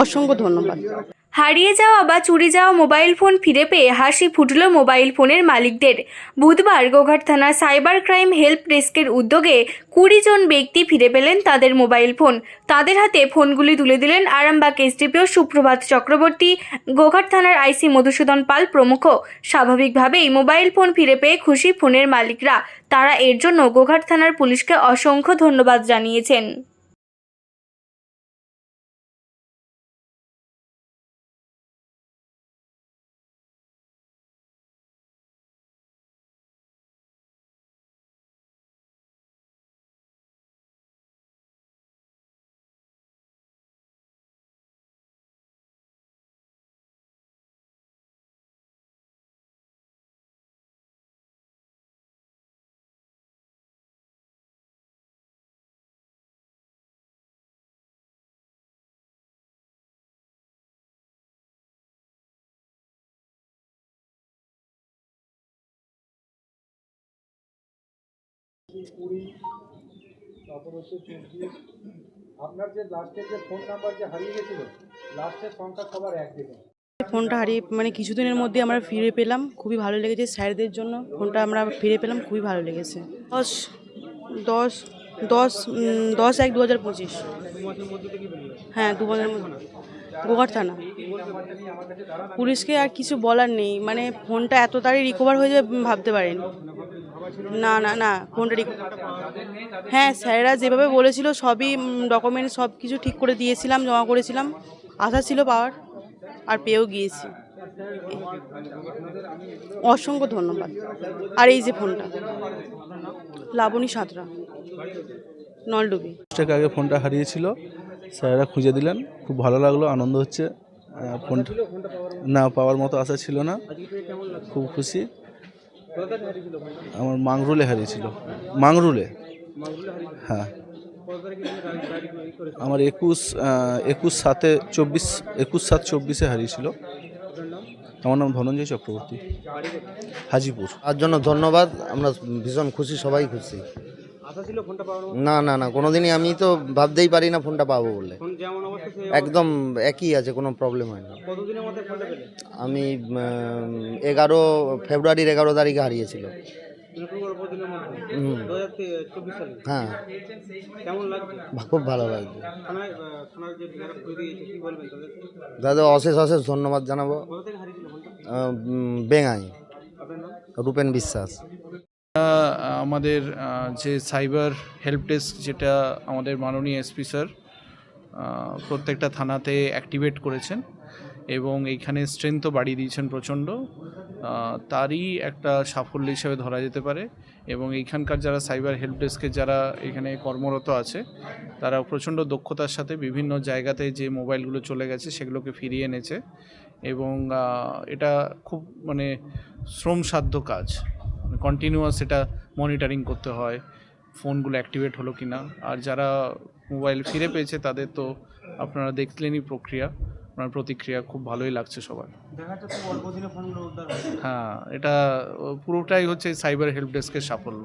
অসংখ্য ধন্যবাদ। হারিয়ে যাওয়া বা চুরি যাওয়া মোবাইল ফোন ফিরে পেয়ে হাসি ফুটল মোবাইল ফোনের মালিকদের। বুধবার গোঘাট থানা সাইবার ক্রাইম হেল্প ডেস্কের উদ্যোগে কুড়ি জন ব্যক্তি ফিরে পেলেন তাদের মোবাইল ফোন। তাদের হাতে ফোনগুলি তুলে দিলেন আরামবাগ এসডিপিও সুপ্রভাত চক্রবর্তী। গোঘাট থানার আইসি মধুসূদন পাল প্রমুখ। স্বাভাবিকভাবেই মোবাইল ফোন ফিরে পেয়ে খুশি ফোনের মালিকরা। তারা এর জন্য গোঘাট থানার পুলিশকে অসংখ্য ধন্যবাদ জানিয়েছেন। ফোনটা হারিয়ে মানে কিছুদিনের মধ্যে আমরা ফিরে পেলাম। খুবই ভালো লেগেছে স্যারদের জন্য। ফোনটা আমরা ফিরে পেলাম, খুবই ভালো লেগেছে। দশ দশ দশ দশ এক দু হাজার পঁচিশ। হ্যাঁ দু বছরের মধ্যে। গোঘাট থানা। পুলিশকে আর কিছু বলার নেই। মানে ফোনটা এত তাড়াতাড়ি রিকভার হয়ে যাবে, ভাবতে পারিনি। না না না ফোনটা রিকভার হ্যাঁ স্যারেরা যেভাবে বলেছিল, সবই ডকুমেন্ট সব কিছু ঠিক করে দিয়েছিলাম, জমা করেছিলাম। আশা ছিল পাওয়ার, আর পেয়েও গিয়েছি। অসংখ্য ধন্যবাদ। আর এই যে ফোনটা, লাবণী সাঁতরা, নলডুবি। টাকা আগে ফোনটা হারিয়েছিল, স্যারেরা খুঁজে দিলেন। খুব ভালো লাগল, আনন্দ হচ্ছে। ফোনটা না, পাওয়ার মতো আশা ছিল না। খুব খুশি। আমার মাংরুলে হারিয়েছিল। মাংরুলে। হ্যাঁ। আমার একুশ একুশ সাতে চব্বিশ, একুশ সাত চব্বিশে হারিয়েছিল। আমার নাম ধনঞ্জয় চক্রবর্তী। হাজিপুর। তার জন্য ধন্যবাদ। আমরা ভীষণ খুশি, সবাই খুশি। না না না কোনোদিনই আমি তো ভাবতেই পারি না ফোনটা পাবো বলে। একদম একই আছে কোনো প্রবলেম হয় না। আমি এগারো ফেব্রুয়ারির এগারো তারিখে হারিয়েছিল। হুম। হ্যাঁ। খুব ভালো লাগছে। দাদা অশেষ অশেষ ধন্যবাদ জানাব। আহ, উম, বেঙ্গাই। রূপেন বিশ্বাস। আমাদের যে সাইবার হেল্প ডেস্ক যেটা আমাদের মাননীয় এসপি স্যার প্রত্যেকটা থানাতে অ্যাক্টিভেট করেছেন এবং এইখানে স্ট্রেংথও বাড়িয়ে দিয়েছেন প্রচণ্ড। তারই একটা সাফল্য হিসেবে ধরা যেতে পারে এবং এইখানকার যারা সাইবার হেল্প ডেস্কে যারা এখানে কর্মরত আছে তারা প্রচণ্ড দক্ষতার সাথে বিভিন্ন জায়গাতে যে মোবাইলগুলো চলে গেছে সেগুলোকে ফিরিয়ে এনেছে এবং এটা খুব মানে শ্রমসাধ্য কাজ। কন্টিনিউয়াস এটা মনিটরিং করতে হয় ফোনগুলো অ্যাক্টিভেট হলো কি না আর যারা মোবাইল ফিরে পেয়েছে তাদের তো আপনারা দেখলেনই প্রক্রিয়া আপনার প্রতিক্রিয়া খুব ভালোই লাগছে সবার। হ্যাঁ এটা পুরোটাই হচ্ছে সাইবার হেল্প ডেস্কের সাফল্য।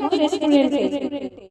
মৈত্র রেস্টুরেন্টে